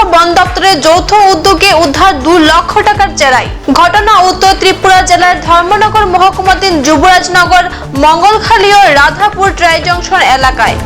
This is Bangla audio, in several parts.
ও বন দপ্তরের যৌথ উদ্যোগে উদ্ধার দু লক্ষ টাকার চেরাই। ঘটনা উত্তর ত্রিপুরা জেলার ধর্মনগর মহকুমাধীন যুবরাজনগর মঙ্গলখালী ও রাধাপুর ট্রাই জংশন এলাকায়।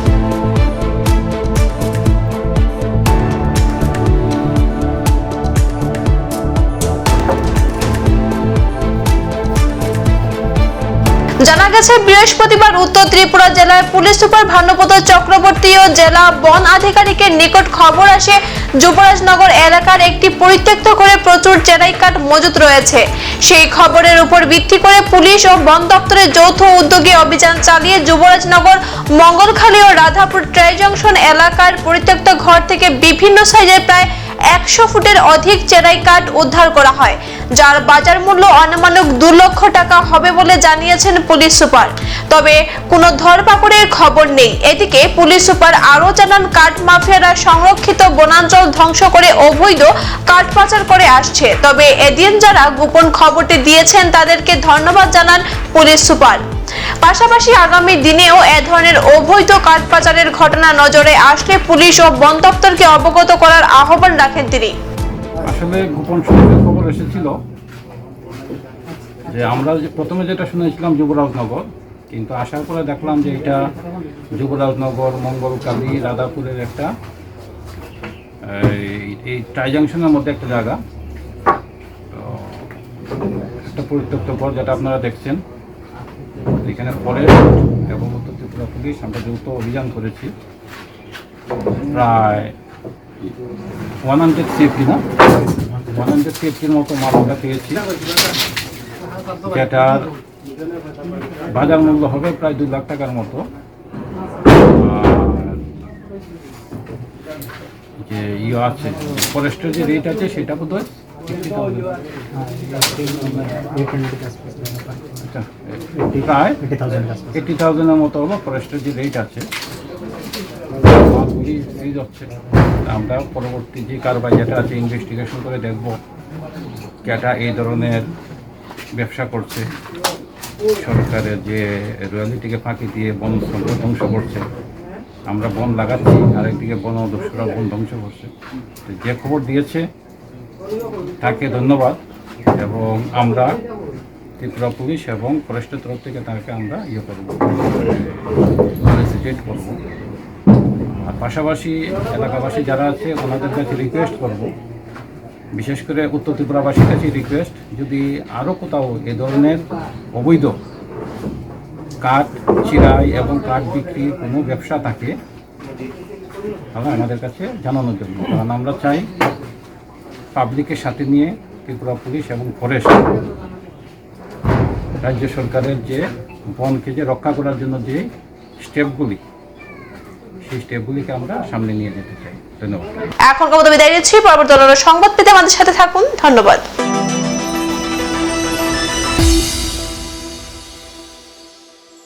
জানা গেছে, বৃহস্পতিবার উত্তর ত্রিপুরা জেলার পুলিশ সুপার ভানুপত চক্রবর্তী ও জেলা বন আধিকারিকের নিকট খবর আসে। যুবরাজনগর এলাকার একটি পরিত্যক্ত করে প্রচুর চেরাই কাঠ মজুত রয়েছে। সেই খবরের উপর ভিত্তি করে পুলিশ ও বন দপ্তরের যৌথ উদ্যোগে অভিযান চালিয়ে যুবরাজনগর, মঙ্গলখালী ও রাধাপুর ট্রাই জংশন এলাকার পরিত্যক্ত ঘর থেকে বিভিন্ন সাইজের প্রায় একশো ফুটের অধিক চেরাই কাঠ উদ্ধার করা হয়, যার বাজার মূল্য অনুমানক দু লক্ষ টাকা হবে বলে জানিয়েছেন পুলিশ সুপার। তবে কোনো ধরপাকড়ের খবর নেই। এদিকে পুলিশ সুপার আরও জানান, কাঠ মাফিয়ারা সংরক্ষিত বনাঞ্চল ধ্বংস করে অবৈধ কাঠ পাচার করে আসছে। তবে এদিন যারা গোপন খবরটি দিয়েছেন, তাদেরকে ধন্যবাদ জানান পুলিশ সুপার। পাশাপাশি আগামী দিনেও এ ধরনের অবৈধ কাঠ পাচারের ঘটনা নজরে আসলে পুলিশ ও বন দপ্তরকে অবগত করার আহ্বান রাখেন তিনি। আসলে গোপন সূত্রে খবর এসেছিল যে আমরা প্রথমে যেটা শুনেছিলাম যুবরাজনগর, কিন্তু আসার পরে দেখলাম যে এটা যুবরাজনগর, মঙ্গলকালী, রাধাপুরের একটা, এই- ট্রাই জাংশনের মধ্যে একটা জায়গা। তো, একটা পরিত্যক্ত ঘর যেটা আপনারা দেখছেন। এখানে ফরেস্ট এবং উত্তর ত্রিপুরা পুলিশ, আমরা যৌথ অভিযান করেছি প্রায় ওয়ান হান্ড্রেড সেফটি না? ওয়ান হান্ড্রেড সেফটির মতো মাল আমরা পেয়েছি। যেটার বাজার মূল্য হবে প্রায় দু লাখ টাকার মতো। যে ইয়ে আছে ফরেস্টের যে রেট আছে, সেটা বোধ হয় থাউজেন্ডের মতো ফরেস্টের যে রেট আছে। আমরা পরবর্তী যে কারবার যেটা আছে ইনভেস্টিগেশন করে দেখব। কেটা এই ধরনের ব্যবসা করছে। সরকারের যে রয়্যালিটিকে ফাঁকি দিয়ে বন সম্পদ ধ্বংস করছে। আমরা বন লাগাচ্ছি, আরেকদিকে বন দস্যুরা বন ধ্বংস করছে। যে খবর দিয়েছে তাকে ধন্যবাদ। এবং আমরা ত্রিপুরা পুলিশ এবং ফরেস্টের তরফ থেকে তাকে আমরা ইয়ে করব ফেলিসিটেট করব। আর পাশাপাশি এলাকাবাসী যারা আছে, ওনাদের কাছে রিকোয়েস্ট করব। বিশেষ করে উত্তর ত্রিপুরাবাসীর কাছে রিকোয়েস্ট যদি আরও কোথাও এ ধরনের অবৈধ কাঠ চিরাই এবং কাঠ বিক্রি কোনো ব্যবসা থাকে, তাহলে আমাদের কাছে জানানোর জন্য। কারণ আমরা চাই পাবলিকের সাথে নিয়ে ত্রিপুরা পুলিশ এবং ফরেস্ট রাজ্য সরকারের যে বনকে যে রক্ষা করার জন্য যে স্টেপগুলি, সেই স্টেপগুলিকে আমরা সামনে নিয়ে যেতে চাই। ধন্যবাদ। এখনকার মতো বিদায় নিচ্ছি। পরবর্তী সংবাদ পেতে আমাদের সাথে থাকুন। ধন্যবাদ।